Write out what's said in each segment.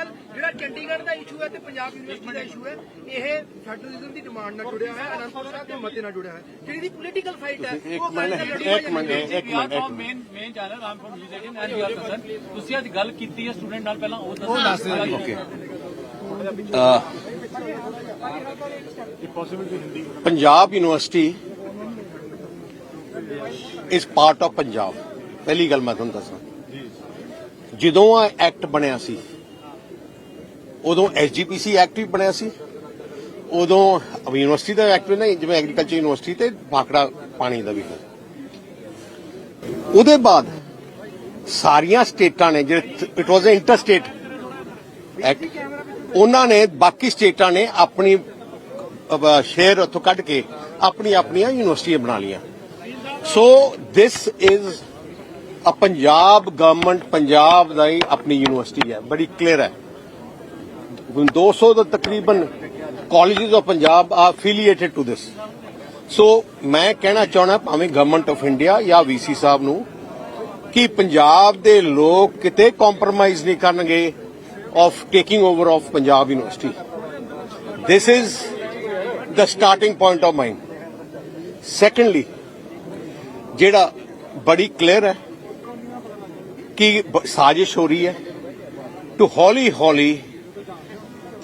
ਦਲ ਜਿਹੜਾ ਚੰਡੀਗੜ੍ਹ ਦਾ ਇਸ਼ੂ ਹੈ ਤੇ ਪੰਜਾਬ ਯੂਨੀਵਰਸਿਟੀ ਦਾ ਇਸ਼ੂ ਹੈ ਇਹ ਫੈਡਰਲਿਜ਼ਮ ਦੀ ਡਿਮਾਂਡ ਨਾਲ ਜੁੜਿਆ ਹੋਇਆ ਹੈ ਅਨੰਦਪੁਰ ਸਾਹਿਬ ਦੇ ਮਤੇ ਨਾਲ ਜੁੜਿਆ ਹੋਇਆ ਹੈ। ਜਿਹੜੀ ਦੀ ਪੋਲੀਟੀਕਲ ਫਾਈਟ ਹੈ ਇੱਕ ਉਹ ਮਿੰਟ ਲੜੀ ਹੋਈ ਇੱਕ ਹੈ। ਮਿੰਟ ਇੱਕ ਮਿੰਟ ਤੋਂ main main channel Ram from music and you are person ਤੁਸੀਂ ਅੱਜ ਗੱਲ ਕੀਤੀ ਹੈ ਸਟੂਡੈਂਟ ਨਾਲ ਪਹਿਲਾਂ ਉਹ ਦੱਸੋ okay. Punjab university is part of Punjab. ਪਹਿਲੀ ਗੱਲ ਮੈਂ ਤੁਹਾਨੂੰ ਦੱਸਾਂ। ਜਦੋਂ ਆ ਐਕਟ ਬਣਿਆ ਸੀ ਉਦੋਂ ਐਸਜੀਪੀਸੀ ਐਕਟ ਵੀ ਬਣਿਆ ਸੀ। ਉਦੋਂ ਯੂਨੀਵਰਸਿਟੀ ਦਾ ਐਕਟ ਵੀ ਨਹੀਂ ਜਿਵੇਂ ਐਗਰੀਕਲਚਰ ਯੂਨੀਵਰਸਿਟੀ ਤੇ ਭਾਖੜਾ ਪਾਣੀ ਦਾ ਵੀ। ਹੈ ਉਹਦੇ ਬਾਅਦ ਸਾਰੀਆਂ ਸਟੇਟਾਂ ਨੇ, ਜਿਹੜੇ it was inter state act ਉਹਨਾਂ ਨੇ ਬਾਕੀ ਸਟੇਟਾਂ ਨੇ ਆਪਣੀ ਸ਼ੇਅਰ ਉੱਥੋਂ ਕੱਢ ਕੇ ਆਪਣੀ ਆਪਣੀਆਂ ਯੂਨੀਵਰਸਿਟੀਆਂ ਬਣਾ ਲਈਆਂ। So this is a Punjab government Punjab ਦਾ ਹੀ ਆਪਣੀ ਯੂਨੀਵਰਸਿਟੀ ਹੈ, ਬੜੀ ਕਲੀਅਰ ਹੈ। 200 ਤੋਂ ਤਕਰੀਬਨ ਕਾਲਜਸ ਆਫ ਪੰਜਾਬ ਆ ਅਫੀਲੀਏਟਡ ਟੂ ਦਿਸ ਸੋ ਮੈਂ ਕਹਿਣਾ ਚਾਹਣਾ ਭਾਵੇਂ ਗਵਰਨਮੈਂਟ ਆਫ ਇੰਡੀਆ ਜਾਂ ਵੀਸੀ ਸਾਹਿਬ ਨੂੰ ਕਿ ਪੰਜਾਬ ਦੇ ਲੋਕ ਕਿਤੇ ਕੰਪਰੋਮਾਈਜ਼ ਨਹੀਂ ਕਰਨਗੇ of taking over of Punjab university this is the starting point of mine. Secondly, ਜਿਹੜਾ ਬੜੀ ਕਲੀਅਰ ਹੈ ਕਿ ਸਾਜ਼ਿਸ਼ ਹੋ ਰਹੀ ਹੈ। ਟੂ ਹੌਲੀ ਹੌਲੀ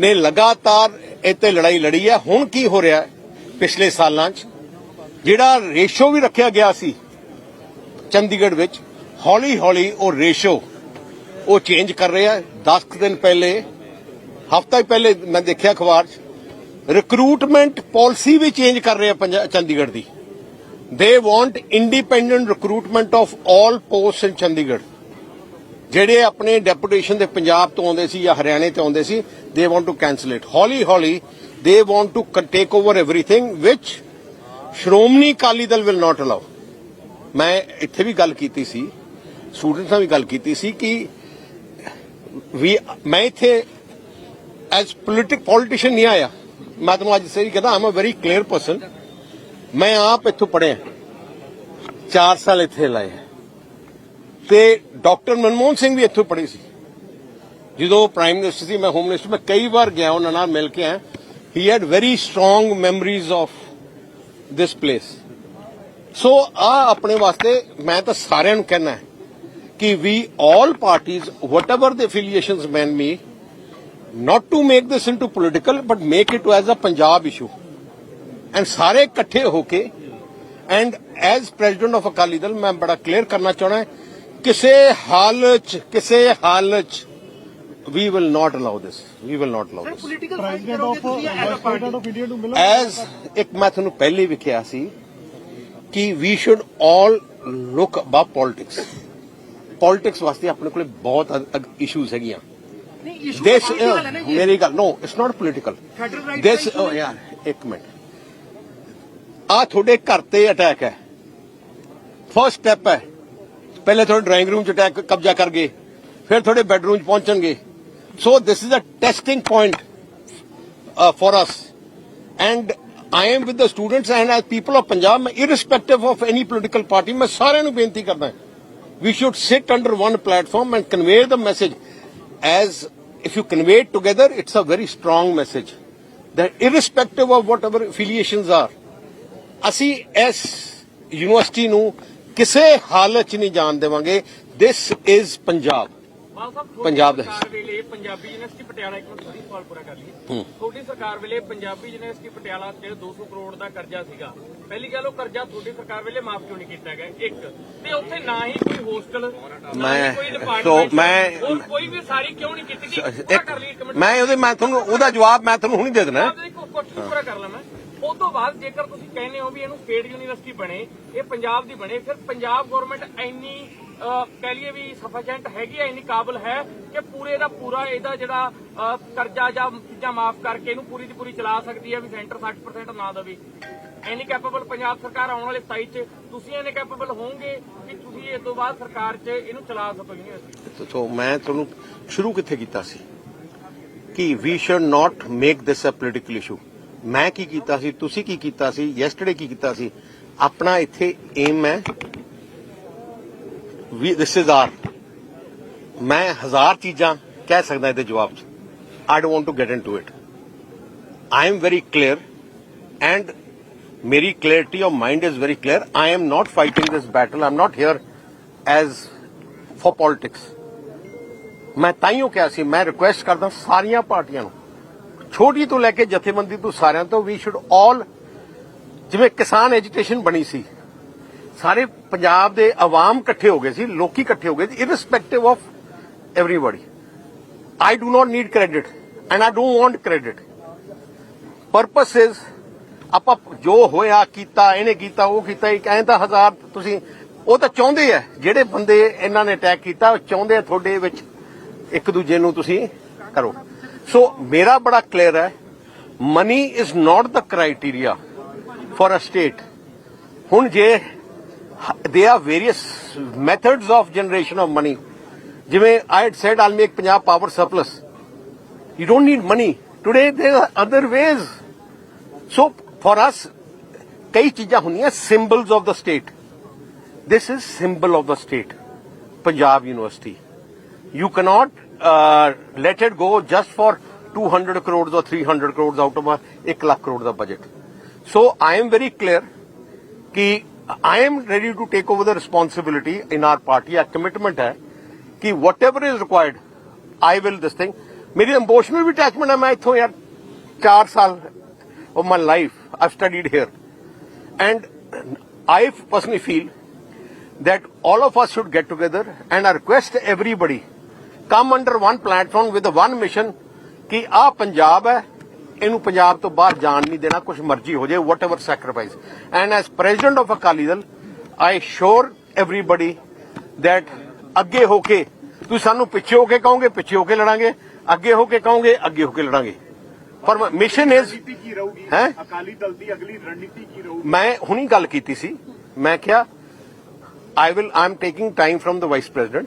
ਨੇ ਲਗਾਤਾਰ ਇੱਥੇ ਲੜਾਈ ਲੜੀ ਹੈ। ਹੁਣ ਕੀ ਹੋ ਰਿਹਾ ਪਿਛਲੇ ਸਾਲਾਂ 'ਚ? ਜਿਹੜਾ ਰੇਸ਼ੋ ਵੀ ਰੱਖਿਆ ਗਿਆ ਸੀ ਚੰਡੀਗੜ੍ਹ ਵਿੱਚ, ਹੌਲੀ ਹੌਲੀ ਉਹ ਰੇਸ਼ੋ ਉਹ ਚੇਂਜ ਕਰ ਰਿਹਾ ਹੈ। 10 ਦਿਨ ਪਹਿਲੇ, ਹਫਤਾ ਹੀ ਪਹਿਲੇ ਮੈਂ ਦੇਖਿਆ ਅਖਬਾਰ 'ਚ ਰਿਕਰੂਟਮੈਂਟ ਪਾਲਿਸੀ ਵੀ ਚੇਂਜ ਕਰ ਰਿਹਾ ਪੰਜਾ- ਚੰਡੀਗੜ੍ਹ ਦੀ। They want independent recruitment of all post in Chandigarh. ਜਿਹੜੇ ਆਪਣੇ ਡੈਪੂਟੇਸ਼ਨ ਦੇ ਪੰਜਾਬ ਤੋਂ ਆਉਂਦੇ ਸੀ ਜਾਂ ਹਰਿਆਣੇ ਤੋਂ ਆਉਂਦੇ ਸੀ ਦੇ ਵਾਂਟ ਟੂ ਕੈਨਸਲ ਇਟ ਹੌਲੀ ਹੌਲੀ they want to take over everything which Shiromani Akali Dal will not allow ਮੈਂ ਇੱਥੇ ਵੀ ਗੱਲ ਕੀਤੀ ਸੀ, ਸਟੂਡੈਂਟਸ ਨਾਲ ਵੀ ਗੱਲ ਕੀਤੀ ਸੀ ਕਿ ਵੀ ਮੈਂ ਇੱਥੇ ਐਜ਼ ਪੋਲਿਟਿਕ ਪੋਲੀਟੀਸ਼ੀਅਨ ਨਹੀਂ ਆਇਆ। ਮੈਂ ਤੁਹਾਨੂੰ ਅੱਜ ਸਹੀ ਕਹਿੰਦਾ I'm a very clear person ਮੈਂ ਆਪ ਇੱਥੋਂ ਪੜਿਆ 4 ਸਾਲ ਇੱਥੇ ਲਾਏ। ਤੇ ਡਾਕਟਰ ਮਨਮੋਹਨ ਸਿੰਘ ਵੀ ਇੱਥੋਂ ਪੜ੍ਹੇ ਸੀ। ਜਦੋਂ ਪ੍ਰਾਈਮ ਮਿਨਿਸਟਰ ਸੀ, ਮੈਂ ਹੋਮ ਮਿਨਿਸਟਰ ਮੈਂ ਕਈ ਵਾਰ ਗਿਆ ਉਹਨਾਂ ਨਾਲ ਮਿਲ ਕੇ ਆਇਆ ਹੀ had very strong memories of this place so ਆ ਆਪਣੇ ਵਾਸਤੇ ਮੈਂ ਤਾਂ ਸਾਰਿਆਂ ਨੂੰ ਕਹਿਣਾ ਹੈ ਕਿ ਵੀ all parties, whatever the affiliations may be not to make this into political, but make it as a punjab issue. And ਸਾਰੇ ਇਕੱਠੇ ਹੋ ਕੇ and as president of Akali Dal ਮੈਂ ਬੜਾ ਕਲੀਅਰ ਕਰਨਾ ਚਾਹਣਾ ਕਿਸੇ ਹਾਲਤ ਚ ਕਿਸੇ ਹਾਲਤ ਚ ਵੀ will not allow this we will not allow sir this political fight ਕਰੋਗੇ ਤੁਸੀਂ ਐਜ਼ ਅ ਪਾਰਟੀ ਐਜ਼ ਇੱਕ ਮੈਂ ਤੁਹਾਨੂੰ ਪਹਿਲੇ ਵੀ ਕਿਹਾ ਸੀ ਕਿ we should all look above politics politics ਵਾਸਤੇ ਆਪਣੇ ਕੋਲੇ ਬਹੁਤ ਇਸ਼ੂਜ਼ ਹੈਗੀਆਂ। ਦਿਸ ਮੇਰੀ ਗੱਲ ਨੋ ਇਟਸ ਨਾਟ ਪੋਲਿਟਿਕਲ ਦਿਸ ਯਾਰ ਇੱਕ ਮਿੰਟ। ਆ ਤੁਹਾਡੇ ਘਰ ਤੇ ਅਟੈਕ ਹੈ। ਫਰਸਟ ਸਟੈਪ ਹੈ। ਪਹਿਲੇ ਤੁਹਾਡੇ ਡਰਾਇੰਗ ਰੂਮ ਚ ਅਟੈਕ ਕਬਜ਼ਾ ਕਰ ਗਏ ਫਿਰ ਤੁਹਾਡੇ ਬੈਡਰੂਮ ਚ ਪਹੁੰਚਣਗੇ so this is a testing point for us and I am with the students and as people of Punjab ਮੈਂ irrespective of any political party ਮੈਂ ਸਾਰਿਆਂ ਨੂੰ ਬੇਨਤੀ ਕਰਦਾ we should sit under one platform and convey the message as if you convey it together it's a very strong message that irrespective of whatever affiliations are ਅਸੀਂ ਇਸ university ਨੂੰ ਕਿਸੇ ਹਾਲਤ 'ਚ ਨਹੀਂ ਜਾਣ ਦੇਵਾਂਗੇ। This is ਪੰਜਾਬ ਪੰਜਾਬ ਦਾ ਸਰਕਾਰ ਵੇਲੇ ਪੰਜਾਬੀ ਯੂਨੀਵਰਸਿਟੀ ਪਟਿਆਲਾ ਇੱਕ ਮਿੰਟ ਸੌਰੀ ਸਵਾਲ ਪੂਰਾ ਕਰ ਲਈਏ। ਤੁਹਾਡੀ ਸਰਕਾਰ ਵੇਲੇ ਪੰਜਾਬੀ ਯੂਨੀਵਰਸਿਟੀ ਪਟਿਆਲਾ ਤੇ 200 ਕਰੋੜ ਦਾ ਕਰਜ਼ਾ ਸੀਗਾ ਪਹਿਲੀ ਗੱਲ ਉਹ ਕਰਜ਼ਾ ਤੁਹਾਡੀ ਸਰਕਾਰ ਵੇਲੇ ਮਾਫ ਕਿਉਂ ਨਹੀਂ ਕੀਤਾ ਗਿਆ? ਇੱਕ ਤੇ ਉੱਥੇ ਨਾ ਹੀ ਕੋਈ ਹੋਸਟਲ ਨਾ ਮੈਂ- ਸੋ ਮੈਂ- ਕੋਈ ਵੀ ਸਾਰੀ ਕਿਉਂ ਨਹੀਂ ਕੀਤੀ? ਗਈ ਮੈਂ ਉਹਦੇ ਮੈਂ ਤੁਹਾਨੂੰ ਉਹਦਾ ਜਵਾਬ ਮੈਂ ਤੁਹਾਨੂੰ ਹੁਣੀ ਦੇ ਦੇਣਾ। ਕੁਐਸਚਨ ਪੂਰਾ ਕਰ ਲਾਂ ਮੈਂ ਉਸ ਤੋਂ ਬਾਅਦ ਜੇਕਰ ਤੁਸੀਂ ਕਹਿੰਦੇ ਹੋ ਵੀ ਇਹਨੂੰ ਸਟੇਟ ਯੂਨੀਵਰਸਿਟੀ ਬਣੇ ਇਹ ਪੰਜਾਬ ਦੀ ਬਣੇ ਫਿਰ ਪੰਜਾਬ ਗਵਰਨਮੈਂਟ ਇੰਨੀ ਅਹ, ਕਹਿ ਲਈਏ ਵੀ ਸਫੀਸ਼ੀਐਂਟ ਹੈਗੀ ਹੈ ਇੰਨੀ ਕਾਬਲ ਹੈ ਕਿ ਪੂਰੇ ਦਾ ਪੂਰਾ ਇਹਦਾ ਜਿਹੜਾ ਕਰਜ਼ਾ ਜਾਂ ਚੀਜ਼ਾਂ ਮਾਫ ਕਰਕੇ ਇਹਨੂੰ ਪੂਰੀ ਦੀ ਪੂਰੀ ਚਲਾ ਸਕਦੀ ਹੈ ਵੀ ਸੈਂਟਰ 60% ਨਾ ਦੇਵੇ। ਇੰਨੀ ਕੈਪੇਬਲ ਪੰਜਾਬ ਸਰਕਾਰ ਆਉਣ ਵਾਲੇ 27 ਚ ਤੁਸੀਂ ਇੰਨੇ ਕੈਪੇਬਲ ਹੋਵੋਗੇ ਕਿ ਤੁਸੀਂ ਇਸ ਤੋਂ ਬਾਅਦ ਸਰਕਾਰ 'ਚ ਇਹਨੂੰ ਚਲਾ ਸਕੋ ਯੂਨੀਵਰਸਿਟੀ ਸੋ ਮੈਂ ਤੁਹਾਨੂੰ ਸ਼ੁਰੂ ਕਿੱਥੇ ਕੀਤਾ ਸੀ? ਕਿ we should not make this a political issue ਮੈਂ ਕੀ ਕੀਤਾ ਸੀ, ਤੁਸੀਂ ਕੀ ਕੀਤਾ ਸੀ ਯੈਸਟਰਡੇ ਕੀ ਕੀਤਾ ਸੀ ਆਪਣਾ ਇੱਥੇ ਏਮ ਹੈ ਵੀ ਦਿਸ ਇਜ਼ ਆਰ ਮੈਂ ਹਜ਼ਾਰ ਚੀਜ਼ਾਂ ਕਹਿ ਸਕਦਾ ਇਹਦੇ ਜਵਾਬ ਚ I don't want to get into it I am very clear and ਮੇਰੀ clarity of mind is very clear. I am not fighting this battle. I'm not here as for politics. ਮੈਂ ਤਾਈਓ ਕਿਹਾ ਸੀ, ਮੈਂ ਰਿਕੁਐਸਟ ਕਰਦਾ ਸਾਰੀਆਂ ਪਾਰਟੀਆਂ ਨੂੰ ਛੋਟੀ ਤੋਂ ਲੈ ਕੇ ਜਥੇਬੰਦੀ ਤੋਂ ਸਾਰਿਆਂ ਤੋਂ ਵੀ ਸ਼ੁਡ ਆਲ ਜਿਵੇਂ ਕਿਸਾਨ ਐਜੀਟੇਸ਼ਨ ਬਣੀ ਸੀ, ਸਾਰੇ ਪੰਜਾਬ ਦੇ ਆਵਾਮ ਇਕੱਠੇ ਹੋ ਗਏ ਸੀ, ਲੋਕੀ ਇਕੱਠੇ ਹੋ ਗਏ ਸੀ irrespective of everybody I do not need credit and I don't want credit purpose is ਆਪਾਂ ਜੋ ਹੋਇਆ, ਕੀਤਾ, ਇਹਨੇ ਕੀਤਾ, ਉਹ ਕੀਤਾ, ਇੱਕ ਐਂ ਤਾਂ ਹਜ਼ਾਰ ਤੁਸੀਂ, ਉਹ ਤਾਂ ਚਾਹੁੰਦੇ ਆ, ਜਿਹੜੇ ਬੰਦੇ ਇਹਨਾਂ ਨੇ ਅਟੈਕ ਕੀਤਾ, ਉਹ ਚਾਹੁੰਦੇ ਆ ਤੁਹਾਡੇ ਵਿੱਚ ਇੱਕ ਦੂਜੇ ਨੂੰ ਤੁਸੀਂ ਕਰੋ। ਸੋ ਮੇਰਾ ਬੜਾ ਕਲੀਅਰ ਹੈ money is not the criteria for a state ਹੁਣ ਜੇ they are various methods of generation of money ਜਿਵੇਂ I had said all make Punjab power surplus you don't need money today they other ways so for us ਕਈ ਚੀਜ਼ਾਂ ਹੁੰਦੀਆਂ symbols of the state this is symbol of the state punjab university you cannot Uh, let it go just for 200 crores or 300 crores out of our 1 lakh crore the budget. So I am very clear ki I am ready to take over the responsibility in our party. A commitment hai whatever is required, I will do this thing. My emotional attachment hai main yaar. Four saal of my life I've studied here. And I personally feel that all of us should get together and I request everybody under one platform with the one mission ਕਿ ਆ ਪੰਜਾਬ ਹੈ ਇਹਨੂੰ ਪੰਜਾਬ ਤੋਂ ਬਾਹਰ ਜਾਣ ਨਹੀਂ ਦੇਣਾ ਕੁਝ ਮਰਜ਼ੀ ਹੋ ਜਾਏ whatever sacrifice and as president of Akali Dal I assure everybody that ਅੱਗੇ ਹੋ ਕੇ ਤੁਸੀਂ ਸਾਨੂੰ ਪਿੱਛੇ ਹੋ ਕੇ ਕਹੋਗੇ ਪਿੱਛੇ ਹੋ ਕੇ ਲੜਾਂਗੇ ਅੱਗੇ ਹੋ ਕੇ ਕਹੋਗੇ ਅੱਗੇ ਹੋ ਕੇ ਲੜਾਂਗੇ। ਪਰ ਮਿਸ਼ਨ ਇਜ਼ ਕੀ ਰਹੂਗੀ ਹੈਂ? ਅਕਾਲੀ ਦਲ ਦੀ ਅਗਲੀ ਰਣਨੀਤੀ ਕੀ ਰਹੂਗੀ ਮੈਂ ਹੁਣੀ ਗੱਲ ਕੀਤੀ ਸੀ ਮੈਂ ਕਿਹਾ I will I am taking time from the vice president